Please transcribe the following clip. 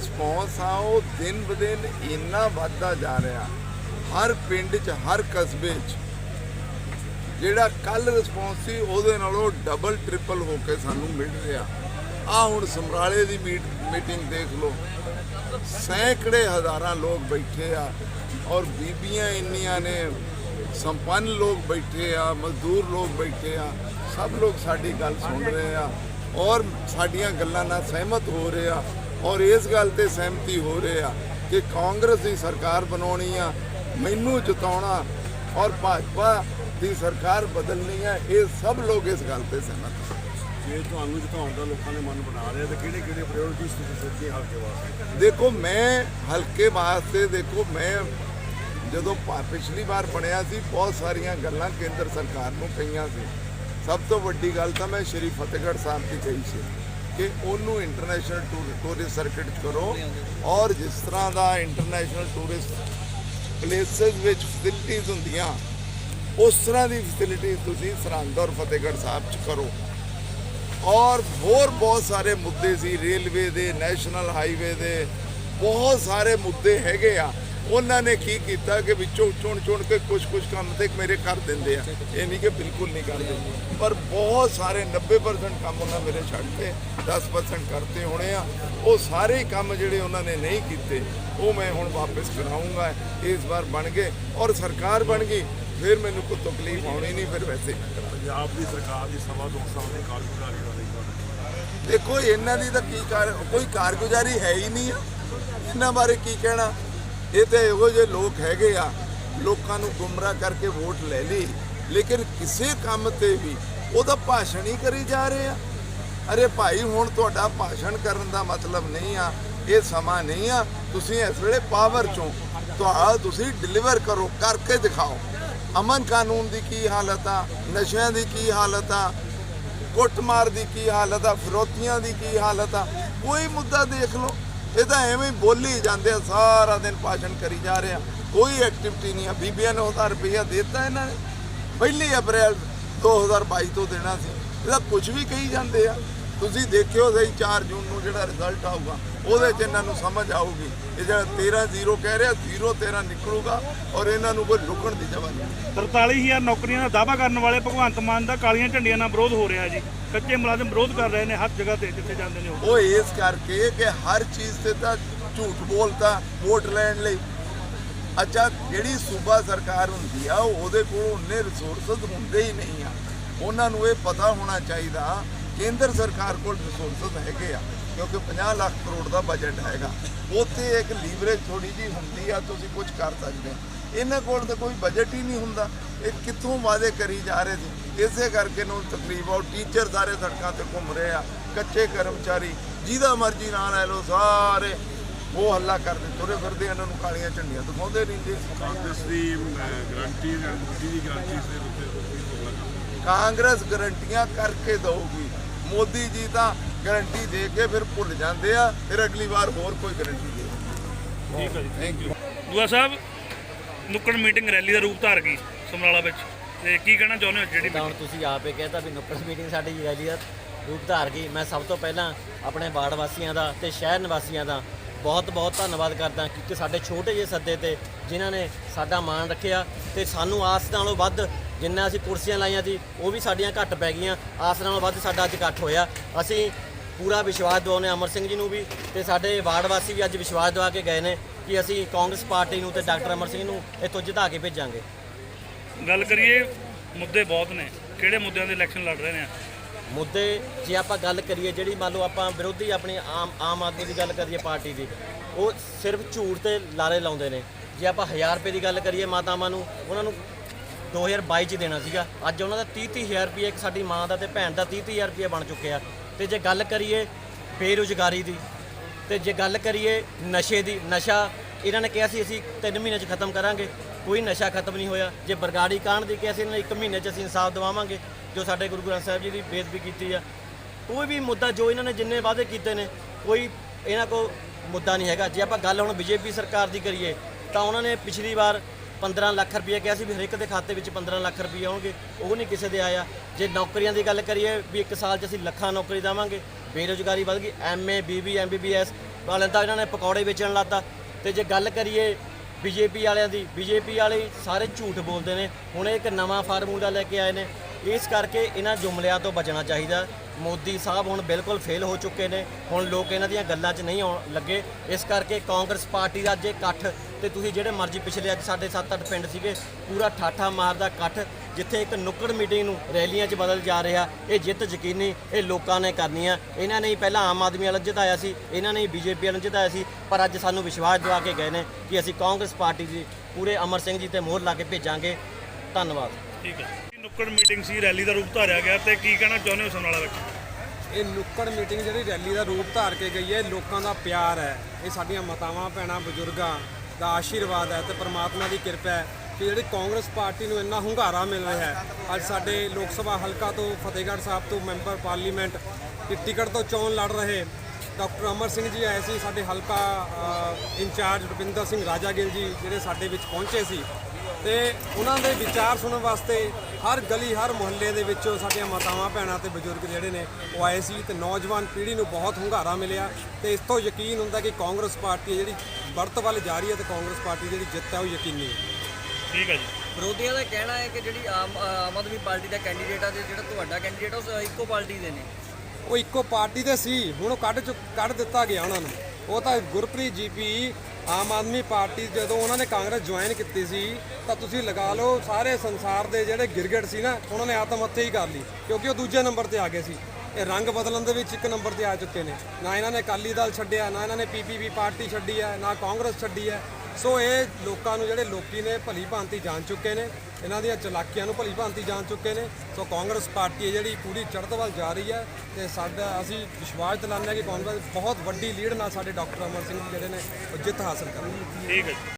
Response ਆ ਉਹ ਦਿਨ ਬਦਿਨ ਇੰਨਾ ਵੱਧਦਾ ਜਾ ਰਿਹਾ। ਹਰ ਪਿੰਡ 'ਚ, ਹਰ ਕਸਬੇ 'ਚ। ਜਿਹੜਾ ਕੱਲ ਰਿਸਪੌਂਸ ਸੀ, ਉਹਦੇ ਨਾਲੋਂ ਡਬਲ ਟ੍ਰਿਪਲ ਹੋ ਕੇ ਸਾਨੂੰ ਮਿਲ ਰਿਹਾ। ਆ ਹੁਣ ਸਮਰਾਲੇ ਦੀ ਮੀਟਿੰਗ ਦੇਖ ਲਓ। ਸੈਂਕੜੇ ਹਜ਼ਾਰਾਂ ਲੋਕ ਬੈਠੇ ਆ ਔਰ ਬੀਬੀਆਂ ਇੰਨੀਆਂ ਨੇ, ਸੰਪੰਨ ਲੋਕ ਬੈਠੇ ਆ, ਮਜ਼ਦੂਰ ਲੋਕ ਬੈਠੇ ਆ, ਸਭ ਲੋਕ ਸਾਡੀ ਗੱਲ ਸੁਣ ਰਹੇ ਆ ਔਰ ਸਾਡੀਆਂ ਗੱਲਾਂ ਨਾਲ ਸਹਿਮਤ ਹੋ ਰਹੇ ਆ। ਔਰ ਇਸ ਗੱਲ ਤੇ ਸਹਿਮਤੀ ਹੋ ਰਹੇ ਆ ਕਿ ਕਾਂਗਰਸ ਦੀ ਸਰਕਾਰ ਬਣਾਉਣੀ ਆ ਮੈਨੂੰ ਜਿਤਾਉਣਾ ਔਰ ਭਾਜਪਾ ਦੀ ਸਰਕਾਰ ਬਦਲਣੀ ਆ ਇਹ ਸਭ ਲੋਕ ਇਸ ਗੱਲ ਤੇ ਸਹਿਮਤ ਜੇ ਤੁਹਾਨੂੰ ਜਿਤਾਉਣ ਦਾ ਲੋਕਾਂ ਨੇ ਮਨ ਬਣਾ ਲਿਆ ਤਾਂ ਕਿਹੜੇ ਕਿਹੜੇ ਪ੍ਰਾਇੋਰਟੀਜ਼ ਤੁਸੀਂ ਸੋਚੀਏ ਹਲਕੇ ਵਾਸਤੇ? ਦੇਖੋ ਮੈਂ ਹਲਕੇ ਵਾਸਤੇ ਦੇਖੋ ਮੈਂ ਜਦੋਂ ਪਿਛਲੀ ਵਾਰ ਬਣਿਆ ਸੀ ਬਹੁਤ ਸਾਰੀਆਂ ਗੱਲਾਂ ਕੇਂਦਰ ਸਰਕਾਰ ਨੂੰ ਕਹੀਆਂ ਸੀ। ਸਭ ਤੋਂ ਵੱਡੀ ਗੱਲ ਤਾਂ ਮੈਂ ਸ਼੍ਰੀ ਫਤਿਹਗੜ੍ਹ ਸਾਹਿਬ ਦੀ ਕਹੀ ਸੀ। ਕਿ ਉਹਨੂੰ ਇੰਟਰਨੈਸ਼ਨਲ ਟੂਰਿਸਟ ਸਰਕਟ 'ਚ ਕਰੋ। ਔਰ ਜਿਸ ਤਰ੍ਹਾਂ ਦਾ ਇੰਟਰਨੈਸ਼ਨਲ ਟੂਰਿਸਟ ਪਲੇਸਸ ਵਿੱਚ ਫੈਸਿਲਿਟੀਆਂ ਹੁੰਦੀਆਂ, ਉਸ ਤਰ੍ਹਾਂ ਦੀ ਫੈਸਿਲਿਟੀਆਂ ਤੁਸੀਂ ਸਰਹੰਦ ਔਰ ਫਤਿਹਗੜ੍ਹ ਸਾਹਿਬ 'ਚ ਕਰੋ। ਔਰ ਹੋਰ ਬਹੁਤ ਸਾਰੇ ਮੁੱਦੇ ਸੀ, ਰੇਲਵੇ ਦੇ ਨੈਸ਼ਨਲ ਹਾਈਵੇ ਦੇ, ਬਹੁਤ ਸਾਰੇ ਮੁੱਦੇ ਹੈਗੇ ਆ। ਉਹਨਾਂ ਨੇ ਕੀ ਕੀਤਾ ਕਿ ਵਿੱਚੋਂ ਚੁਣ ਚੁਣ ਕੇ ਕੁਝ ਕੁਝ ਕੰਮ ਤੇ ਮੇਰੇ ਕਰ ਦਿੰਦੇ ਆ। ਇਹ ਨਹੀਂ ਕਿ ਬਿਲਕੁਲ ਨਹੀਂ ਕਰਦੇ। ਪਰ ਬਹੁਤ ਸਾਰੇ 90% ਕੰਮ ਉਹਨਾਂ ਮੇਰੇ ਛੱਡਤੇ 10% ਕਰਤੇ ਹੋਣੇ ਆ। ਉਹ ਸਾਰੇ ਕੰਮ ਜਿਹੜੇ ਉਹਨਾਂ ਨੇ ਨਹੀਂ ਕੀਤੇ ਉਹ ਮੈਂ ਹੁਣ ਵਾਪਸ ਕਰਾਉਂਗਾ ਇਸ ਵਾਰ ਬਣ ਗਏ ਔਰ ਸਰਕਾਰ ਬਣ ਗਈ ਫਿਰ ਮੈਨੂੰ ਕੋਈ ਤਕਲੀਫ ਆਉਣੀ ਨਹੀਂ ਫਿਰ ਵੈਸੇ। ਪੰਜਾਬ ਦੀ ਸਰਕਾਰ ਦੀ ਸਵਾ ਦੋ ਸਾਲ ਦੀ ਕਾਰਗੁਜ਼ਾਰੀ ਤੁਹਾਡਾ ਦੇਖੋ ਇਹਨਾਂ ਦੀ ਤਾਂ ਕੀ ਕਾਰ ਕੋਈ ਕਾਰਗੁਜ਼ਾਰੀ ਹੈ ਹੀ ਨਹੀਂ ਇਹਨਾਂ ਬਾਰੇ ਕੀ ਕਹਿਣਾ? ਇਹ ਤੇ ਇਹੋ ਜਿਹੇ ਲੋਕ ਹੈਗੇ ਆ, ਲੋਕਾਂ ਨੂੰ ਗੁੰਮਰਾਹ ਕਰਕੇ ਵੋਟ ਲੈ ਲਈ, ਲੇਕਿਨ ਕਿਸੇ ਕੰਮ ਤੇ ਵੀ ਉਹਦਾ ਭਾਸ਼ਣ ਹੀ ਕਰੀ ਜਾ ਰਹੇ ਆ। ਅਰੇ ਭਾਈ, ਹੁਣ ਤੁਹਾਡਾ ਭਾਸ਼ਣ ਕਰਨ ਦਾ ਮਤਲਬ ਨਹੀਂ ਆ, ਇਹ ਸਮਾਂ ਨਹੀਂ ਆ, ਤੁਸੀਂ ਇਸ ਵੇਲੇ ਪਾਵਰ ਚੋਂ ਤੁਹਾਡਾ ਤੁਸੀਂ ਡਿਲੀਵਰ ਕਰੋ, ਕਰਕੇ ਦਿਖਾਓ। ਅਮਨ ਕਾਨੂੰਨ ਦੀ ਕੀ ਹਾਲਤ ਆ, ਨਸ਼ਿਆਂ ਦੀ ਕੀ ਹਾਲਤ ਆ, ਕੁੱਟਮਾਰ ਦੀ ਕੀ ਹਾਲਤ ਆ, ਫਿਰੋਤੀਆਂ ਦੀ ਕੀ ਹਾਲਤ ਆ, ਕੋਈ ਮੁੱਦਾ ਦੇਖ ਲਓ। ਇਹ ਤਾਂ ਐਵੇਂ ਬੋਲੀ ਜਾਂਦੇ ਆ, ਸਾਰਾ ਦਿਨ ਭਾਸ਼ਣ ਕਰੀ ਜਾ ਰਹੇ ਆ। ਕੋਈ ਐਕਟੀਵਿਟੀ ਨਹੀਂ ਆ। ਬੀਬੀਆਂ ਨੇ 1000 ਰੁਪਇਆ ਦਿੱਤਾ ਇਹਨਾਂ ਨੇ। ਪਹਿਲੀ ਅਪ੍ਰੈਲ 2022 ਤੋਂ ਦੇਣਾ ਸੀ। ਇਹਦਾ ਕੁਝ ਵੀ ਕਹੀ ਜਾਂਦੇ ਆ। ਤੁਸੀਂ ਦੇਖਿਓ ਸਹੀ 4 ਜੂਨ ਨੂੰ ਜਿਹੜਾ ਰਿਜ਼ਲਟ ਆਊਗਾ ਉਹਦੇ 'ਚ ਇਹਨਾਂ ਨੂੰ ਸਮਝ ਆਊਗੀ। ਇਹ ਜਿਹੜਾ 13 ਜ਼ੀਰੋ ਕਹਿ ਰਿਹਾ ਜ਼ੀਰੋ 13 ਨਿਕਲੂਗਾ ਔਰ ਇਹਨਾਂ ਨੂੰ ਕੋਈ ਲੁਕਣ ਦੀ ਜਗ੍ਹਾ ਨਹੀਂ। 43000 ਨੌਕਰੀਆਂ ਦਾ ਦਾਅਵਾ ਕਰਨ ਵਾਲੇ ਭਗਵੰਤ ਮਾਨ ਦਾ ਕਾਲੀਆਂ ਝੰਡੀਆਂ ਨਾਲ ਵਿਰੋਧ ਹੋ ਰਿਹਾ ਜੀ। ਕੱਚੇ ਮੁਲਾਜ਼ਮ ਵਿਰੋਧ ਕਰ ਰਹੇ ਨੇ ਹਰ ਜਗ੍ਹਾ ਤੇ ਜਿੱਥੇ ਜਾਂਦੇ ਨੇ ਉਹ। ਇਸ ਕਰਕੇ ਕਿ ਹਰ ਚੀਜ਼ ਤੇ ਤਾਂ ਝੂਠ ਬੋਲਦਾ ਵੋਟ ਲੈਣ ਲਈ। ਅੱਛਾ ਜਿਹੜੀ ਸੂਬਾ ਸਰਕਾਰ ਹੁੰਦੀ ਆ ਉਹ- ਉਹਦੇ ਕੋਲ ਉਹਨੇ ਰਿਸੋਰਸਸ ਹੁੰਦੇ ਹੀ ਨਹੀਂ ਆ। ਉਹਨਾਂ ਨੂੰ ਇਹ ਪਤਾ ਹੋਣਾ ਚਾਹੀਦਾ ਕੇਂਦਰ ਸਰਕਾਰ ਕੋਲ ਰਿਸੋਰਸਸ ਹੈਗੇ ਆ ਕਿਉਂਕਿ 50 ਲੱਖ ਕਰੋੜ ਦਾ ਬਜਟ ਹੈਗਾ। ਉੱਥੇ ਇੱਕ ਲੀਵਰੇਜ ਥੋੜੀ ਜੀ ਹੁੰਦੀ ਆ ਤੁਸੀਂ ਕੁਝ ਕਰ ਸਕਦੇ। ਇਹਨਾਂ ਕੋਲ ਤਾਂ ਕੋਈ ਬਜਟ ਹੀ ਨਹੀਂ ਹੁੰਦਾ। ਇਹ ਕਿੱਥੋਂ ਵਾਅਦੇ ਕਰੀ ਜਾ ਰਹੇ ਸੀ? ਇਸੇ ਕਰਕੇ ਨੂੰ ਤਕਲੀਫ ਆ ਟੀਚਰ ਸਾਰੇ ਸੜਕਾਂ ਤੇ ਘੁੰਮ ਰਹੇ ਆ ਕੱਚੇ ਕਰਮਚਾਰੀ ਜਿਹਦਾ ਮਰਜ਼ੀ ਨਾਂ ਲੈ ਲਓ ਸਾਰੇ ਉਹ ਹੱਲਾ ਕਰਦੇ ਤੁਰੇ ਫਿਰਦੇ ਇਹਨਾਂ ਨੂੰ ਕਾਲੀਆਂ ਝੰਡੀਆਂ ਦਿਖਾਉਂਦੇ ਰਹਿੰਦੇ ਕਾਂਗਰਸ ਦੀ ਗਰੰਟੀ ਦੀ ਗਰੰਟੀ ਦੇ ਉੱਤੇ ਕਾਂਗਰਸ ਗਰੰਟੀਆਂ ਕਰਕੇ ਦਊਗੀ। ਮੋਦੀ ਜੀ ਤਾਂ ਗਰੰਟੀ ਦੇ ਕੇ ਫਿਰ ਭੁੱਲ ਜਾਂਦੇ ਆ ਫਿਰ ਅਗਲੀ ਵਾਰ ਹੋਰ ਕੋਈ ਗਰੰਟੀ ਦੇ ਠੀਕ ਹੈ ਜੀ ਥੈਂਕ ਯੂ ਦੂਆ ਸਾਹਿਬ ਨੁੱਕੜ ਮੀਟਿੰਗ ਰੈਲੀ ਦਾ ਰੂਪ ਧਾਰ ਗਈ ਸਮਰਾਲਾ ਵਿੱਚ। ਤੇ ਕੀ ਕਹਿਣਾ ਚਾਹੁੰਦੇ ਹੋ ਜਿਹੜੀ ਤਾਂ ਹੁਣ ਤੁਸੀਂ ਆਪੇ ਕਹਿਤਾ ਵੀ ਨੁੱਕੜ ਮੀਟਿੰਗ ਸਾਡੀ ਰੈਲੀ ਦਾ ਰੂਪ ਧਾਰ ਗਈ। ਮੈਂ ਸਭ ਤੋਂ ਪਹਿਲਾਂ ਆਪਣੇ ਵਾਰਡ ਵਾਸੀਆਂ ਦਾ ਤੇ ਸ਼ਹਿਰ ਨਿਵਾਸੀਆਂ ਦਾ ਬਹੁਤ ਬਹੁਤ ਧੰਨਵਾਦ ਕਰਦਾ ਕਿ ਸਾਡੇ ਛੋਟੇ ਜਿਹੇ ਸੱਦੇ ਤੇ ਜਿਨ੍ਹਾਂ ਨੇ ਸਾਡਾ ਮਾਣ ਰੱਖਿਆ ਤੇ ਸਾਨੂੰ ਆਸ ਨਾਲੋਂ ਵੱਧ ਜਿੰਨਾ ਅਸੀਂ ਕੁਰਸੀਆਂ ਲਾਈਆਂ ਸੀ ਉਹ ਵੀ ਸਾਡੀਆਂ ਘੱਟ ਪੈ ਗਈਆਂ। ਆਸ ਨਾਲੋਂ ਵੱਧ ਸਾਡਾ ਅੱਜ ਇਕੱਠ ਹੋਇਆ। ਅਸੀਂ ਪੂਰਾ ਵਿਸ਼ਵਾਸ ਦਿਵਾਉਂਦੇ ਅਮਰ ਸਿੰਘ ਜੀ ਨੂੰ ਵੀ ਤੇ ਸਾਡੇ ਵਾਰਡ ਵਾਸੀ ਵੀ ਅੱਜ ਵਿਸ਼ਵਾਸ ਦਿਵਾ ਕੇ ਗਏ ਨੇ ਕਿ ਅਸੀਂ ਕਾਂਗਰਸ ਪਾਰਟੀ ਨੂੰ ਤੇ ਡਾਕਟਰ ਅਮਰ ਸਿੰਘ ਨੂੰ ਇੱਥੋਂ ਜਿਤਾ ਕੇ ਭੇਜਾਂਗੇ। ਗੱਲ ਕਰੀਏ ਮੁੱਦੇ ਬਹੁਤ ਨੇ। ਕਿਹੜੇ ਮੁੱਦਿਆਂ ਦੇ ਇਲੈਕਸ਼ਨ ਲੜ ਰਹੇ ਨੇ? ਮੁੱਦੇ ਜੇ ਆਪਾਂ ਗੱਲ ਕਰੀਏ ਜਿਹੜੀ ਮੰਨ ਲਓ ਆਪਾਂ ਵਿਰੋਧੀ ਆਪਣੀ ਆਮ ਆਮ ਆਦਮੀ ਦੀ ਗੱਲ ਕਰੀਏ ਪਾਰਟੀ ਦੀ ਉਹ ਸਿਰਫ ਝੂਠ ਤੇ ਲਾਰੇ ਲਾਉਂਦੇ ਨੇ। ਜੇ ਆਪਾਂ 1000 ਰੁਪਏ ਦੀ ਗੱਲ ਕਰੀਏ ਮਾਤਾਵਾਂ ਨੂੰ ਉਹਨਾਂ ਨੂੰ 2022 ਚ ਦੇਣਾ ਸੀਗਾ। ਅੱਜ ਉਹਨਾਂ ਦਾ 30 30000 ਰੁਪਏ ਇੱਕ ਸਾਡੀ ਮਾਂ ਦਾ ਤੇ ਭੈਣ ਦਾ 30 30000 ਰੁਪਏ ਬਣ ਚੁੱਕਿਆ ਤੇ ਜੇ ਗੱਲ ਕਰੀਏ ਬੇਰੁਜ਼ਗਾਰੀ ਦੀ, ਤੇ ਜੇ ਗੱਲ ਕਰੀਏ ਨਸ਼ੇ ਦੀ, ਨਸ਼ਾ ਇਹਨਾਂ ਨੇ ਕਿਹਾ ਸੀ ਅਸੀਂ 3 ਮਹੀਨੇ 'ਚ ਖਤਮ ਕਰਾਂਗੇ, ਕੋਈ ਨਸ਼ਾ ਖਤਮ ਨਹੀਂ ਹੋਇਆ। ਜੇ ਬਰਗਾੜੀ ਕਾਂਡ ਦੀ ਕਿਹਾ ਸੀ ਇਹਨਾਂ ਨੇ 1 ਮਹੀਨੇ 'ਚ ਅਸੀਂ ਇਨਸਾਫ ਦਿਵਾਵਾਂਗੇ, ਜੋ ਸਾਡੇ ਗੁਰੂ ਗ੍ਰੰਥ ਸਾਹਿਬ ਜੀ ਦੀ ਬੇਦਬੀ ਕੀਤੀ ਆ। ਕੋਈ ਵੀ ਮੁੱਦਾ ਜੋ ਇਹਨਾਂ ਨੇ ਜਿੰਨੇ ਵਾਅਦੇ ਕੀਤੇ ਨੇ, ਕੋਈ ਇਹਨਾਂ ਕੋ ਮੁੱਦਾ ਨਹੀਂ ਹੈਗਾ। ਜੇ ਆਪਾਂ ਗੱਲ ਹੁਣ ਬੀਜੇਪੀ ਸਰਕਾਰ ਦੀ ਕਰੀਏ, ਤਾਂ ਉਹਨਾਂ ਨੇ ਪਿਛਲੀ ਵਾਰ 15 ਲੱਖ ਰੁਪਏ ਕਿਹਾ ਸੀ ਵੀ ਹਰ ਇੱਕ ਦੇ ਖਾਤੇ ਵਿੱਚ 15 ਲੱਖ ਰੁਪਏ ਆਉਣਗੇ ਉਹ ਨਹੀਂ ਕਿਸੇ ਦੇ ਆਇਆ। ਜੇ ਨੌਕਰੀਆਂ ਦੀ ਗੱਲ ਕਰੀਏ ਵੀ ਇੱਕ ਸਾਲ 'ਚ ਅਸੀਂ ਲੱਖਾਂ ਨੌਕਰੀ ਦੇਵਾਂਗੇ, ਬੇਰੁਜ਼ਗਾਰੀ ਵਧ ਗਈ ਐਮਏ ਬੀਬੀ ਐਮਬੀਬੀਐਸ ਵਾਲਿਆਂ ਦਾ ਇਹਨਾਂ ਨੇ ਪਕੌੜੇ ਵੇਚਣ ਲੱਤਾ। ਤੇ ਜੇ ਗੱਲ ਕਰੀਏ ਬੀਜੇਪੀ ਵਾਲਿਆਂ ਦੀ ਬੀਜੇਪੀ ਵਾਲੇ ਸਾਰੇ ਝੂਠ ਬੋਲਦੇ ਨੇ। ਹੁਣ ਇਹ ਇੱਕ ਨਵਾਂ ਫਾਰਮੂਲਾ ਲੈ ਕੇ ਆਏ ਨੇ। ਇਸ ਕਰਕੇ ਇਹਨਾਂ ਜੁਮਲਿਆਂ ਤੋਂ ਬਚਣਾ ਚਾਹੀਦਾ। ਮੋਦੀ ਸਾਹਿਬ ਹੁਣ ਬਿਲਕੁਲ ਫੇਲ ਹੋ ਚੁੱਕੇ ਨੇ, ਹੁਣ ਲੋਕ ਇਹਨਾਂ ਦੀਆਂ ਗੱਲਾਂ 'ਚ ਨਹੀਂ ਆਉਣ ਲੱਗੇ। ਇਸ ਕਰਕੇ ਕਾਂਗਰਸ ਪਾਰਟੀ ਦਾ ਅੱਜ ਇਹ ਇਕੱਠ ਤੇ ਤੁਸੀਂ ਜਿਹੜੇ ਮਰਜ਼ੀ ਪਿਛਲੇ ਅੱਜ ਸਾਡੇ 7-8 ਪਿੰਡ ਸੀਗੇ, ਪੂਰਾ ਠਾਠਾ ਮਾਰਦਾ ਇਕੱਠ, ਜਿੱਥੇ ਇੱਕ ਨੁੱਕੜ ਮੀਟਿੰਗ ਨੂੰ ਰੈਲੀਆਂ 'ਚ ਬਦਲ ਜਾ ਰਿਹਾ। ਇਹ ਜਿੱਤ ਯਕੀਨੀ ਇਹ ਲੋਕਾਂ ਨੇ ਕਰਨੀ ਆ। ਇਹਨਾਂ ਨੇ ਹੀ ਪਹਿਲਾਂ ਆਮ ਆਦਮੀ ਵਾਲਾ ਜਿਤਾਇਆ ਸੀ, ਇਹਨਾਂ ਨੇ ਹੀ ਬੀਜੇਪੀ ਵਾਲਾ ਜਿਤਾਇਆ ਸੀ, ਪਰ ਅੱਜ ਸਾਨੂੰ ਵਿਸ਼ਵਾਸ ਦਿਵਾ ਕੇ ਗਏ ਨੇ ਕਿ ਅਸੀਂ ਕਾਂਗਰਸ ਪਾਰਟੀ ਦੀ ਪੂਰੇ ਅਮਰ ਸਿੰਘ ਜੀ ਤੇ ਮੋਹਰ ਲਾ ਕੇ ਭੇਜਾਂਗੇ। ਧੰਨਵਾਦ। ਠੀਕ ਹੈ। ਨੁੱਕੜ ਮੀਟਿੰਗ ਸੀ, ਰੈਲੀ ਦਾ ਰੂਪ ਧਾਰਿਆ ਗਿਆ ਤੇ ਕੀ ਕਹਿਣਾ ਚਾਹੁੰਦੇ ਹੋ ਸਮਰਾਲਾ ਵਿੱਚ ਇਹ ਨੁੱਕੜ ਮੀਟਿੰਗ ਜਿਹੜੀ ਰੈਲੀ ਦਾ ਰੂਪ ਧਾਰ ਕੇ ਗਈ ਹੈ ਲੋਕਾਂ ਦਾ ਪਿਆਰ ਹੈ। ਇਹ ਸਾਡੀਆਂ ਮਾਤਾਵਾਂ, ਭੈਣਾਂ, ਬਜ਼ੁਰਗਾਂ ਦਾ ਆਸ਼ੀਰਵਾਦ ਹੈ ਤੇ ਪ੍ਰਮਾਤਮਾ ਦੀ ਕਿਰਪਾ ਹੈ ਕਿ ਜਿਹੜੀ ਕਾਂਗਰਸ ਪਾਰਟੀ ਨੂੰ ਇੰਨਾ ਹੁੰਗਾਰਾ ਮਿਲ ਰਿਹਾ ਹੈ। ਅੱਜ ਸਾਡੇ ਲੋਕ ਸਭਾ ਹਲਕਾ ਤੋਂ ਫਤਿਹਗੜ੍ਹ ਸਾਹਿਬ ਤੋਂ ਮੈਂਬਰ ਪਾਰਲੀਮੈਂਟ ਦੀ ਟਿਕਟ ਤੋਂ ਚੋਣ ਲੜ ਰਹੇ ਡਾਕਟਰ ਅਮਰ ਸਿੰਘ ਜੀ ਆਏ ਸੀ, ਸਾਡੇ ਹਲਕਾ ਇੰਚਾਰਜ ਰੁਪਿੰਦਰ ਸਿੰਘ ਰਾਜਾਗਿਲ ਜੀ ਜਿਹੜੇ ਸਾਡੇ ਵਿੱਚ ਪਹੁੰਚੇ ਸੀ। ਤੇ ਉਹਨਾਂ ਦੇ ਵਿਚਾਰ ਸੁਣਨ ਵਾਸਤੇ ਹਰ ਗਲੀ ਹਰ ਮੁਹੱਲੇ ਦੇ ਵਿੱਚੋਂ ਸਾਡੀਆਂ ਮਾਤਾਵਾਂ ਭੈਣਾਂ ਤੇ ਬਜ਼ੁਰਗ ਜਿਹੜੇ ਨੇ ਉਹ ਆਏ ਸੀ ਤੇ ਨੌਜਵਾਨ ਪੀੜ੍ਹੀ ਨੂੰ ਬਹੁਤ ਹੁੰਗਾਰਾ ਮਿਲਿਆ ਤੇ ਇਸ ਤੋਂ ਯਕੀਨ ਹੁੰਦਾ ਕਿ ਕਾਂਗਰਸ ਪਾਰਟੀ ਜਿਹੜੀ ਵਰਤ ਵੱਲ ਜਾ ਰਹੀ ਹੈ ਤੇ ਕਾਂਗਰਸ ਪਾਰਟੀ ਜਿਹੜੀ ਜਿੱਤ ਹੈ ਉਹ ਯਕੀਨੀ ਹੈ। ਠੀਕ ਹੈ ਜੀ। ਵਿਰੋਧੀਆਂ ਦਾ ਕਹਿਣਾ ਹੈ ਕਿ ਜਿਹੜੀ ਆਮ ਆਮ ਆਦਮੀ ਪਾਰਟੀ ਦਾ ਕੈਂਡੀਡੇਟ ਆ ਤੇ ਜਿਹੜਾ ਤੁਹਾਡਾ ਕੈਂਡੀਡੇਟ ਆ ਉਹ ਇੱਕੋ ਪਾਰਟੀ ਦੇ ਨੇ। ਉਹ ਇੱਕੋ ਪਾਰਟੀ ਦੇ ਸੀ ਹੁਣ ਉਹ ਕੱਢ ਚੁੱਕ ਕੱਢ ਦਿੱਤਾ ਗਿਆ ਉਹਨਾਂ ਨੂੰ। ਉਹ ਤਾਂ Gurpreet G P Aam Aadmi Party ਜਦੋਂ ਉਹਨਾਂ ਨੇ ਕਾਂਗਰਸ ਜੁਆਇਨ ਕੀਤੀ ਸੀ, ਤਾਂ ਤੁਸੀਂ ਲਗਾ ਲਓ ਸਾਰੇ ਸੰਸਾਰ ਦੇ ਜਿਹੜੇ ਗਿਰਗੜ ਸੀ ਨਾ, ਉਹਨਾਂ ਨੇ ਆਤਮ ਹੱਤਿਆ ਹੀ ਕਰ ਲਈ, ਕਿਉਂਕਿ ਉਹ ਦੂਜੇ ਨੰਬਰ ਤੇ ਆ ਗਏ ਸੀ। ਇਹ ਰੰਗ ਬਦਲਣ ਦੇ ਵਿੱਚ ਇੱਕ ਨੰਬਰ ਤੇ ਆ ਚੁੱਕੇ ਨੇ। ਨਾ ਇਹਨਾਂ ਨੇ ਅਕਾਲੀ ਦਲ ਛੱਡਿਆ, ਨਾ ਇਹਨਾਂ ਨੇ ਪੀਪੀਪੀ ਪਾਰਟੀ ਛੱਡੀ ਹੈ, ਨਾ ਕਾਂਗਰਸ ਛੱਡੀ ਹੈ। ਸੋ ਇਹ ਲੋਕਾਂ ਨੂੰ ਜਿਹੜੇ ਲੋਕੀ ਨੇ ਭਲੀ ਭਾਂਤੀ ਜਾਣ ਚੁੱਕੇ ਨੇ, ਇਹਨਾਂ ਦੀਆਂ ਚਲਾਕੀਆਂ ਨੂੰ ਭਲੀ ਭਾਂਤੀ ਜਾਣ ਚੁੱਕੇ ਨੇ। ਸੋ ਕਾਂਗਰਸ ਪਾਰਟੀ ਹੈ ਜਿਹੜੀ ਪੂਰੀ ਚੜ੍ਹਤ ਵੱਲ ਜਾ ਰਹੀ ਹੈ ਤੇ ਸਾਡਾ ਅਸੀਂ ਵਿਸ਼ਵਾਸ ਦਿਲਾਉਂਦੇ ਹਾਂ ਕਿ ਕਾਂਗਰਸ ਬਹੁਤ ਵੱਡੀ ਲੀਡ ਨਾਲ ਸਾਡੇ ਡਾਕਟਰ ਅਮਰ ਸਿੰਘ ਜੀ ਜਿਹੜੇ ਨੇ ਉਹ ਜਿੱਤ ਹਾਸਲ ਕਰਨਗੇ। ਠੀਕ ਹੈ